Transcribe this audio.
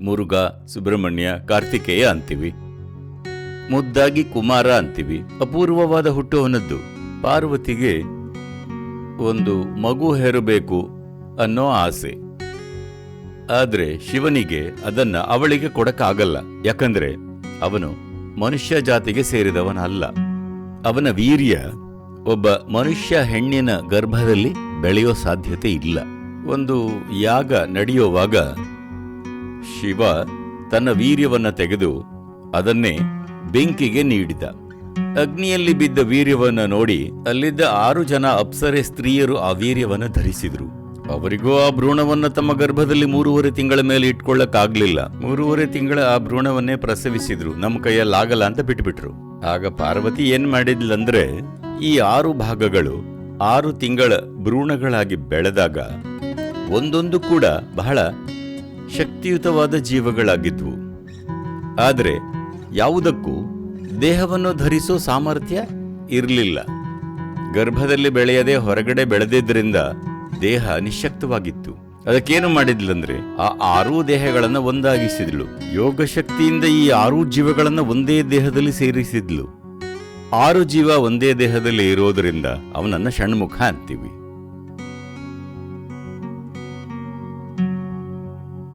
ಮುರುಘ, ಸುಬ್ರಹ್ಮಣ್ಯ, ಕಾರ್ತಿಕೇಯ ಅಂತೀವಿ. ಮುದ್ದಾಗಿ ಕುಮಾರ ಅಂತೀವಿ. ಅಪೂರ್ವವಾದ ಹುಟ್ಟುವನದ್ದು ಪಾರ್ವತಿಗೆ ಒಂದು ಮಗು ಹೆರಬೇಕು ಅನ್ನೋ ಆಸೆ. ಆದ್ರೆ ಶಿವನಿಗೆ ಅದನ್ನ ಅವಳಿಗೆ ಕೊಡಕ್ಕಾಗಲ್ಲ. ಯಾಕಂದ್ರೆ ಅವನು ಮನುಷ್ಯ ಜಾತಿಗೆ ಸೇರಿದವನಲ್ಲ. ಅವನ ವೀರ್ಯ ಒಬ್ಬ ಮನುಷ್ಯ ಹೆಣ್ಣಿನ ಗರ್ಭದಲ್ಲಿ ಬೆಳೆಯೋ ಸಾಧ್ಯತೆ ಇಲ್ಲ. ಒಂದು ಯಾಗ ನಡೆಯುವಾಗ ಶಿವ ತನ್ನ ವೀರ್ಯವನ್ನ ತೆಗೆದು ಅದನ್ನೇ ಬೆಂಕಿಗೆ ನೀಡಿದ. ಅಗ್ನಿಯಲ್ಲಿ ಬಿದ್ದ ವೀರ್ಯವನ್ನ ನೋಡಿ ಅಲ್ಲಿದ್ದ ಆರು ಜನ ಅಪ್ಸರೆ ಸ್ತ್ರೀಯರು ಆ ವೀರ್ಯವನ್ನ ಧರಿಸಿದ್ರು. ಅವರಿಗೂ ಆ ಭ್ರೂಣವನ್ನ ತಮ್ಮ ಗರ್ಭದಲ್ಲಿ ಮೂರುವರೆ ತಿಂಗಳ ಮೇಲೆ ಇಟ್ಕೊಳ್ಳಕ್ಕಾಗ್ಲಿಲ್ಲ. ಮೂರುವರೆ ತಿಂಗಳ ಆ ಭ್ರೂಣವನ್ನೇ ಪ್ರಸವಿಸಿದ್ರು. ನಮ್ಮ ಕೈಯಲ್ಲಾಗಲ್ಲ ಅಂತ ಬಿಟ್ಬಿಟ್ರು. ಆಗ ಪಾರ್ವತಿ ಏನ್ ಮಾಡಿದ್ಲಂದ್ರೆ ಈ ಆರು ಭಾಗಗಳು ಆರು ತಿಂಗಳ ಭ್ರೂಣಗಳಾಗಿ ಬೆಳೆದಾಗ ಒಂದೊಂದು ಕೂಡ ಬಹಳ ಶಕ್ತಿಯುತವಾದ ಜೀವಗಳಾಗಿದ್ವು. ಆದರೆ ಯಾವುದಕ್ಕೂ ದೇಹವನ್ನು ಧರಿಸೋ ಸಾಮರ್ಥ್ಯ ಇರಲಿಲ್ಲ. ಗರ್ಭದಲ್ಲಿ ಬೆಳೆಯದೆ ಹೊರಗಡೆ ಬೆಳೆದಿದ್ದರಿಂದ ದೇಹ ನಿಶಕ್ತವಾಗಿತ್ತು. ಅದಕ್ಕೇನು ಮಾಡಿದ್ಲಂದ್ರೆ ಆ ಆರೂ ದೇಹಗಳನ್ನು ಒಂದಾಗಿಸಿದ್ಲು. ಯೋಗ ಶಕ್ತಿಯಿಂದ ಈ ಆರೂ ಜೀವಗಳನ್ನು ಒಂದೇ ದೇಹದಲ್ಲಿ ಸೇರಿಸಿದ್ಲು. ಆರು ಜೀವ ಒಂದೇ ದೇಹದಲ್ಲಿ ಇರೋದರಿಂದ ಅವನನ್ನ ಷಣ್ಮುಖ ಅಂತೀವಿ.